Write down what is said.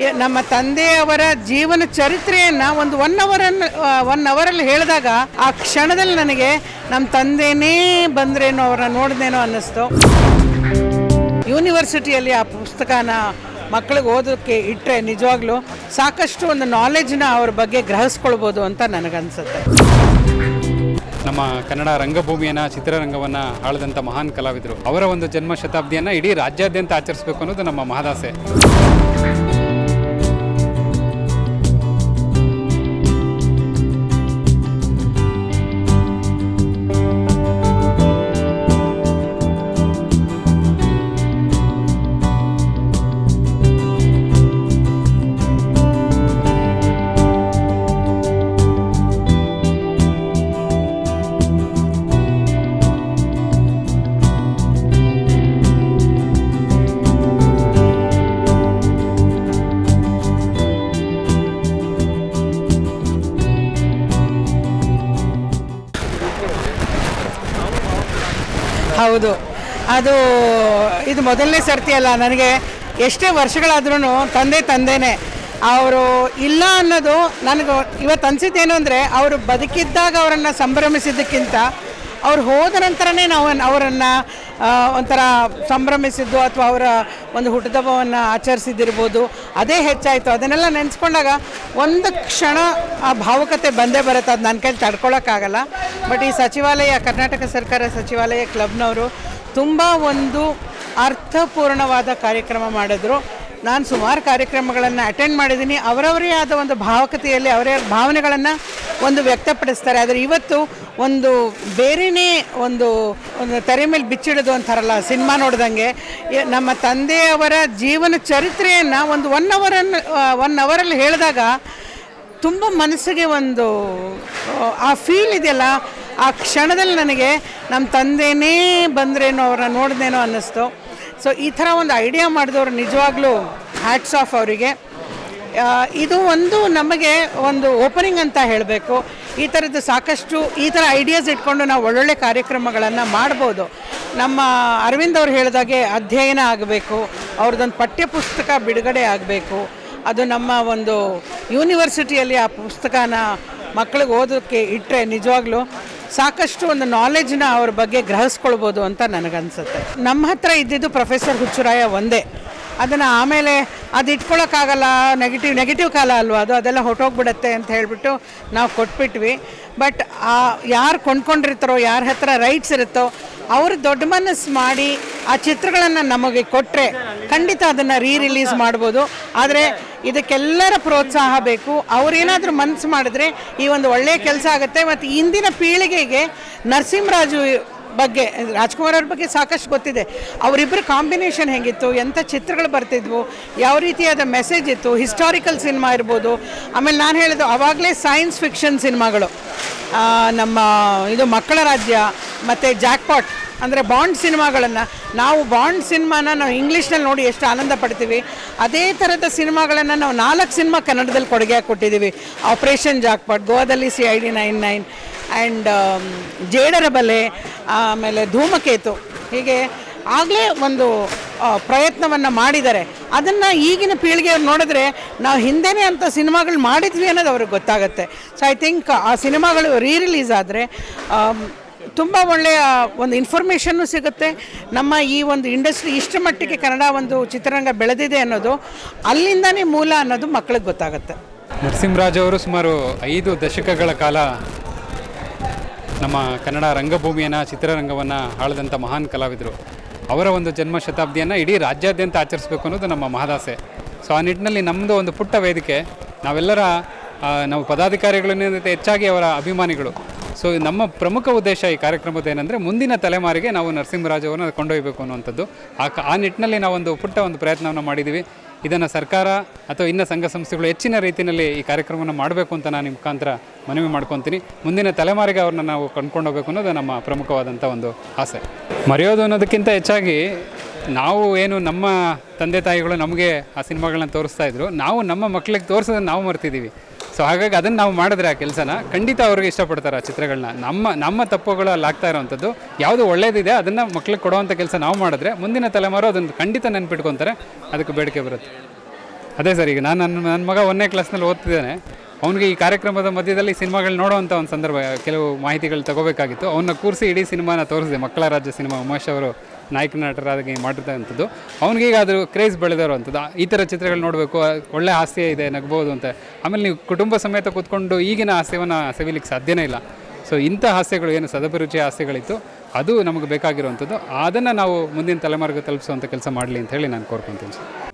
ನಮ್ಮ ತಂದೆಯವರ ಜೀವನ ಚರಿತ್ರೆಯನ್ನ ಒಂದು ಒನ್ ಅವರ್ ಒನ್ ಅವರಲ್ಲಿ ಹೇಳಿದಾಗ ಆ ಕ್ಷಣದಲ್ಲಿ ನನಗೆ ನಮ್ಮ ತಂದೆನೇ ಬಂದ್ರೇನೋ ಅವರ ನೋಡ್ದೇನೋ ಅನ್ನಿಸ್ತು. ಯೂನಿವರ್ಸಿಟಿಯಲ್ಲಿ ಆ ಪುಸ್ತಕನ ಮಕ್ಕಳಿಗೆ ಓದೋಕ್ಕೆ ಇಟ್ಟರೆ ನಿಜವಾಗ್ಲೂ ಸಾಕಷ್ಟು ಒಂದು ನಾಲೆಜ್ನ ಅವ್ರ ಬಗ್ಗೆ ಗ್ರಹಿಸ್ಕೊಳ್ಬೋದು ಅಂತ ನನಗನ್ಸುತ್ತೆ. ನಮ್ಮ ಕನ್ನಡ ರಂಗಭೂಮಿಯನ್ನು, ಚಿತ್ರರಂಗವನ್ನು ಆಳದಂಥ ಮಹಾನ್ ಕಲಾವಿದರು. ಅವರ ಒಂದು ಜನ್ಮ ಶತಾಬ್ದಿಯನ್ನು ಇಡೀ ರಾಜ್ಯಾದ್ಯಂತ ಆಚರಿಸಬೇಕು ಅನ್ನೋದು ನಮ್ಮ ಮಹದಾಸೆ. ಹೌದು. ಅದು, ಇದು ಮೊದಲನೇ ಸರ್ತಿ ಅಲ್ಲ, ನನಗೆ ಎಷ್ಟೇ ವರ್ಷಗಳಾದ್ರೂ ತಂದೆ ತಂದೆನೇ, ಅವರು ಇಲ್ಲ ಅನ್ನೋದು ನನಗೆ ಇವತ್ತು ಅನಿಸಿದ್ದೇನು ಅಂದರೆ ಅವರು ಬದುಕಿದ್ದಾಗ ಅವರನ್ನು ಸಂಭ್ರಮಿಸಿದ್ದಕ್ಕಿಂತ ಅವ್ರು ಹೋದ ನಂತರನೇ ನಾವು ಅವರನ್ನು ಒಂಥರ ಸಂಭ್ರಮಿಸಿದ್ದು ಅಥವಾ ಅವರ ಒಂದು ಹುಟ್ಟುಹಬ್ಬವನ್ನು ಆಚರಿಸಿದ್ದಿರ್ಬೋದು. ಅದೇ ಹೆಚ್ಚಾಯಿತು. ಅದನ್ನೆಲ್ಲ ನೆನೆಸ್ಕೊಂಡಾಗ ಒಂದು ಕ್ಷಣ ಆ ಭಾವುಕತೆ ಬಂದೇ ಬರುತ್ತೆ. ಅದು ನನ್ನ ಕೈಲಿ ತಡ್ಕೊಳ್ಳೋಕ್ಕಾಗಲ್ಲ ಬಟ್ ಈ ಸಚಿವಾಲಯ, ಕರ್ನಾಟಕ ಸರ್ಕಾರ ಸಚಿವಾಲಯ ಕ್ಲಬ್ನವರು ತುಂಬ ಒಂದು ಅರ್ಥಪೂರ್ಣವಾದ ಕಾರ್ಯಕ್ರಮ ಮಾಡಿದ್ರು. ನಾನು ಸುಮಾರು ಕಾರ್ಯಕ್ರಮಗಳನ್ನು ಅಟೆಂಡ್ ಮಾಡಿದ್ದೀನಿ. ಅವರವರೇ ಆದ ಒಂದು ಭಾವಕತೆಯಲ್ಲಿ, ಅವರೇ ಭಾವನೆಗಳನ್ನು ಒಂದು ವ್ಯಕ್ತಪಡಿಸ್ತಾರೆ. ಆದರೆ ಇವತ್ತು ಒಂದು ಬೇರೆಯೇ ಒಂದು ಒಂದು ತೆರೆ ಮೇಲೆ ಬಿಚ್ಚಿಡೋದು ಅಂತಾರಲ್ಲ ಸಿನಿಮಾ ನೋಡ್ದಂಗೆ ನಮ್ಮ ತಂದೆಯವರ ಜೀವನ ಚರಿತ್ರೆಯನ್ನು ಒಂದು ಒನ್ ಅವರನ್ನು ಒನ್ ಅವರಲ್ಲಿ ಹೇಳಿದಾಗ ತುಂಬ ಮನಸ್ಸಿಗೆ ಒಂದು, ಆ ಫೀಲ್ ಇದೆಯಲ್ಲ, ಆ ಕ್ಷಣದಲ್ಲಿ ನನಗೆ ನಮ್ಮ ತಂದೆನೇ ಬಂದ್ರೇನೋ, ಅವ್ರನ್ನ ನೋಡ್ದೇನೋ ಅನ್ನಿಸ್ತು. ಸೊ ಈ ಥರ ಒಂದು ಐಡಿಯಾ ಮಾಡಿದವರು ನಿಜವಾಗ್ಲೂ ಹ್ಯಾಟ್ಸ್ ಆಫ್ ಅವರಿಗೆ. ಇದು ಒಂದು ನಮಗೆ ಒಂದು ಓಪನಿಂಗ್ ಅಂತ ಹೇಳಬೇಕು. ಈ ಥರದ್ದು ಸಾಕಷ್ಟು ಈ ಥರ ಐಡಿಯಾಸ್ ಇಟ್ಕೊಂಡು ನಾವು ಒಳ್ಳೊಳ್ಳೆ ಕಾರ್ಯಕ್ರಮಗಳನ್ನು ಮಾಡ್ಬೋದು. ನಮ್ಮ ಅರವಿಂದ್ ಅವ್ರು ಹೇಳಿದಾಗೆ ಅಧ್ಯಯನ ಆಗಬೇಕು, ಅವ್ರದ್ದೊಂದು ಪಠ್ಯಪುಸ್ತಕ ಬಿಡುಗಡೆ ಆಗಬೇಕು. ಅದು ನಮ್ಮ ಒಂದು ಯೂನಿವರ್ಸಿಟಿಯಲ್ಲಿ ಆ ಪುಸ್ತಕನ ಮಕ್ಕಳಿಗೆ ಓದೋಕ್ಕೆ ಇಟ್ಟರೆ ನಿಜವಾಗ್ಲೂ ಸಾಕಷ್ಟು ಒಂದು ನಾಲೆಜ್ನ ಅವ್ರ ಬಗ್ಗೆ ಗ್ರಹಿಸ್ಕೊಳ್ಬೋದು ಅಂತ ನನಗನ್ಸುತ್ತೆ. ನಮ್ಮ ಹತ್ರ ಇದ್ದಿದ್ದು ಪ್ರೊಫೆಸರ್ ಹುಚ್ಚುರಾಯ ಒಂದೇ. ಅದನ್ನು ಆಮೇಲೆ ಅದು ಇಟ್ಕೊಳ್ಳೋಕ್ಕಾಗಲ್ಲ ನೆಗೆಟಿವ್ ನೆಗೆಟಿವ್ ಕಾಲ ಅಲ್ವಾ, ಅದು ಅದೆಲ್ಲ ಹೊಟ್ಟೋಗ್ಬಿಡತ್ತೆ ಅಂತ ಹೇಳಿಬಿಟ್ಟು ನಾವು ಕೊಟ್ಬಿಟ್ವಿ. ಬಟ್ ಆ, ಯಾರು ಕೊಂಡ್ಕೊಂಡಿರ್ತಾರೋ, ಯಾರ ಹತ್ರ ರೈಟ್ಸ್ ಇರುತ್ತೋ, ಅವರು ದೊಡ್ಡ ಮನಸ್ಸು ಮಾಡಿ ಆ ಚಿತ್ರಗಳನ್ನು ನಮಗೆ ಕೊಟ್ಟರೆ ಖಂಡಿತ ಅದನ್ನು ರೀ ರಿಲೀಸ್ ಮಾಡ್ಬೋದು. ಆದರೆ ಇದಕ್ಕೆಲ್ಲರ ಪ್ರೋತ್ಸಾಹ ಬೇಕು. ಅವರೇನಾದರೂ ಮನಸ್ಸು ಮಾಡಿದ್ರೆ ಈ ಒಂದು ಒಳ್ಳೆಯ ಕೆಲಸ ಆಗುತ್ತೆ. ಮತ್ತು ಇಂದಿನ ಪೀಳಿಗೆಗೆ ನರಸಿಂಹರಾಜು ಬಗ್ಗೆ, ರಾಜ್ಕುಮಾರ್ ಅವ್ರ ಬಗ್ಗೆ ಸಾಕಷ್ಟು ಗೊತ್ತಿದೆ. ಅವರಿಬ್ಬರ ಕಾಂಬಿನೇಷನ್ ಹೇಗಿತ್ತು ಎಂಥ ಚಿತ್ರಗಳು ಬರ್ತಿದ್ವು, ಯಾವ ರೀತಿಯಾದ ಮೆಸೇಜ್ ಇತ್ತು, ಹಿಸ್ಟಾರಿಕಲ್ ಸಿನಿಮಾ ಇರ್ಬೋದು, ಆಮೇಲೆ ನಾನು ಹೇಳಿದ್ದು ಆವಾಗಲೇ ಸೈನ್ಸ್ ಫಿಕ್ಷನ್ ಸಿನಿಮಾಗಳು. ನಮ್ಮ ಇದು ಮಕ್ಕಳ ರಾಜ್ಯ, ಮತ್ತು ಜಾಕ್ಪಾಟ್, ಅಂದರೆ ಬಾಂಡ್ ಸಿನಿಮಾಗಳನ್ನು, ನಾವು ಬಾಂಡ್ ಸಿನಿಮಾನ ನಾವು ಇಂಗ್ಲೀಷ್ನಲ್ಲಿ ನೋಡಿ ಎಷ್ಟು ಆನಂದ ಪಡ್ತೀವಿ. ಅದೇ ಥರದ ಸಿನಿಮಾಗಳನ್ನು ನಾವು ನಾಲ್ಕು ಸಿನಿಮಾ ಕನ್ನಡದಲ್ಲಿ ಕೊಡುಗೆ ಕೊಟ್ಟಿದ್ದೀವಿ ಆಪ್ರೇಷನ್ ಜಾಕ್ಪಾಟ್, ಗೋವಾದಲ್ಲಿ C I D nine nine and Jedara Bale, ಆಮೇಲೆ ಧೂಮಕೇತು. ಹೀಗೆ ಆಗಲೇ ಒಂದು ಪ್ರಯತ್ನವನ್ನು ಮಾಡಿದ್ದಾರೆ. ಅದನ್ನು ಈಗಿನ ಪೀಳಿಗೆಯವ್ರು ನೋಡಿದ್ರೆ ನಾವು ಹಿಂದೆನೇ ಅಂಥ ಸಿನಿಮಾಗಳು ಮಾಡಿದ್ವಿ ಅನ್ನೋದು ಅವ್ರಿಗೆ ಗೊತ್ತಾಗುತ್ತೆ. ಸೊ ಐ ಥಿಂಕ್ ಆ ಸಿನಿಮಾಗಳು ರೀ ರಿಲೀಸ್ ಆದರೆ ತುಂಬ ಒಳ್ಳೆಯ ಒಂದು ಇನ್ಫಾರ್ಮೇಷನ್ನು ಸಿಗುತ್ತೆ. ನಮ್ಮ ಈ ಒಂದು ಇಂಡಸ್ಟ್ರಿ ಇಷ್ಟು ಮಟ್ಟಿಗೆ ಕನ್ನಡ ಒಂದು ಚಿತ್ರರಂಗ ಬೆಳೆದಿದೆ ಅನ್ನೋದು ಅಲ್ಲಿಂದನೇ ಮೂಲ ಅನ್ನೋದು ಮಕ್ಕಳಿಗೆ ಗೊತ್ತಾಗುತ್ತೆ. ನರಸಿಂಹರಾಜ್ ಅವರು ಸುಮಾರು ಐದು ದಶಕಗಳ ಕಾಲ ನಮ್ಮ ಕನ್ನಡ ರಂಗಭೂಮಿಯನ್ನು, ಚಿತ್ರರಂಗವನ್ನು ಆಳದಂಥ ಮಹಾನ್ ಕಲಾವಿದರು. ಅವರ ಒಂದು ಜನ್ಮ ಶತಾಬ್ದಿಯನ್ನು ಇಡೀ ರಾಜ್ಯಾದ್ಯಂತ ಆಚರಿಸಬೇಕು ಅನ್ನೋದು ನಮ್ಮ ಮಹದಾಸೆ. ಸೊ ಆ ನಿಟ್ಟಿನಲ್ಲಿ ನಮ್ಮದು ಒಂದು ಪುಟ್ಟ ವೇದಿಕೆ. ನಾವೆಲ್ಲರ ನಾವು ಪದಾಧಿಕಾರಿಗಳನ್ನೇ ಹೆಚ್ಚಾಗಿ ಅವರ ಅಭಿಮಾನಿಗಳು. ಸೊ ನಮ್ಮ ಪ್ರಮುಖ ಉದ್ದೇಶ ಈ ಕಾರ್ಯಕ್ರಮದ ಏನಂದರೆ ಮುಂದಿನ ತಲೆಮಾರಿಗೆ ನಾವು ನರಸಿಂಹರಾಜ್ ಅವರನ್ನ ಕೊಂಡೊಯ್ಯಬೇಕು ಅನ್ನುವಂಥದ್ದು. ಆ ಕ- ಆ ನಿಟ್ಟಿನಲ್ಲಿ ನಾವೊಂದು ಪುಟ್ಟ ಒಂದು ಪ್ರಯತ್ನವನ್ನು ಮಾಡಿದ್ದೀವಿ ಇದನ್ನು ಸರ್ಕಾರ ಅಥವಾ ಇನ್ನ ಸಂಘ ಸಂಸ್ಥೆಗಳು ಹೆಚ್ಚಿನ ರೀತಿಯಲ್ಲಿ ಈ ಕಾರ್ಯಕ್ರಮವನ್ನು ಮಾಡಬೇಕು ಅಂತ ನಾನು ಮುಖಾಂತರ ಮನವಿ ಮಾಡ್ಕೊತೀನಿ. ಮುಂದಿನ ತಲೆಮಾರಿಗೆ ಅವ್ರನ್ನ ನಾವು ಕಂಡ್ಕೊಂಡು ಹೋಗ್ಬೇಕು ಅನ್ನೋದು ನಮ್ಮ ಪ್ರಮುಖವಾದಂಥ ಒಂದು ಆಸೆ. ಮರೆಯೋದು ಅನ್ನೋದಕ್ಕಿಂತ ಹೆಚ್ಚಾಗಿ ನಾವು ಏನು ನಮ್ಮ ತಂದೆ ತಾಯಿಗಳು ನಮಗೆ ಆ ಸಿನಿಮಾಗಳನ್ನ ತೋರಿಸ್ತಾ ಇದ್ರು. ನಾವು ನಮ್ಮ ಮಕ್ಕಳಿಗೆ ತೋರಿಸೋದನ್ನು ನಾವು ಮರ್ತಿದ್ದೀವಿ ಸೊ ಹಾಗಾಗಿ ಅದನ್ನು ನಾವು ಮಾಡಿದ್ರೆ ಆ ಕೆಲಸನ ಖಂಡಿತ ಅವ್ರಿಗೆ ಇಷ್ಟಪಡ್ತಾರೆ ಆ ಚಿತ್ರಗಳನ್ನ. ನಮ್ಮ ನಮ್ಮ ತಪ್ಪುಗಳು ಅಲ್ಲಿ ಆಗ್ತಾ ಇರೋವಂಥದ್ದು. ಯಾವುದು ಒಳ್ಳೇದಿದೆ ಅದನ್ನು ಮಕ್ಳಿಗೆ ಕೊಡುವಂಥ ಕೆಲಸ ನಾವು ಮಾಡಿದ್ರೆ ಮುಂದಿನ ತಲೆಮಾರು ಅದನ್ನು ಖಂಡಿತ ನೆನ್ಪಿಟ್ಕೊತಾರೆ. ಅದಕ್ಕೆ ಬೇಡಿಕೆ ಬರುತ್ತೆ. ಅದೇ ಸರ್, ಈಗ ನಾನು ನನ್ನ ನನ್ನ ಮಗ ಒಂದನೇ ಕ್ಲಾಸ್ನಲ್ಲಿ ಓದ್ತಿದ್ದಾನೆ. ಅವನಿಗೆ ಈ ಕಾರ್ಯಕ್ರಮದ ಮಧ್ಯದಲ್ಲಿ ಸಿನಿಮಾಗಳು ನೋಡುವಂಥ ಒಂದು ಸಂದರ್ಭ, ಕೆಲವು ಮಾಹಿತಿಗಳು ತಗೋಬೇಕಾಗಿತ್ತು. ಅವನ್ನ ಕೂರಿಸಿ ಇಡೀ ಸಿನಿಮಾನ ತೋರಿಸಿದೆ. ಮಕ್ಕಳ ರಾಜ್ಯ ಸಿನಿಮಾ, ಉಮೇಶ್ ಅವರು ನಾಯಕ, ನಟರಾಗಿ ಮಾಡಿರ್ತಕ್ಕಂಥದ್ದು ಈಗ ಅದು ಕ್ರೇಜ್ ಬೆಳೆದಿರುವಂಥದ್ದು ಈ ಥರ ಚಿತ್ರಗಳು ನೋಡಬೇಕು ಒಳ್ಳೆ ಹಾಸ್ಯ ಇದೆ, ನಗ್ಬೋದು ಅಂತ. ಆಮೇಲೆ ನೀವು ಕುಟುಂಬ ಸಮೇತ ಕೂತ್ಕೊಂಡು ಈಗಿನ ಹಾಸ್ಯವನ್ನು ಸವಿಲಿಕ್ಕೆ ಸಾಧ್ಯನೇ ಇಲ್ಲ. ಸೊ ಇಂಥ ಹಾಸ್ಯಗಳು ಏನು ಸದಭಿರುಚಿ ಹಾಸ್ಯಗಳಿತ್ತು, ಅದು ನಮಗೆ ಬೇಕಾಗಿರುವಂಥದ್ದು ಅದನ್ನು ನಾವು ಮುಂದಿನ ತಲೆಮಾರಿಗೆ ತಲುಪಿಸುವಂಥ ಕೆಲಸ ಮಾಡಲಿ ಅಂತ ಹೇಳಿ ನಾನು ಕೋರ್ಕೊತೀನಿ ಸರ್.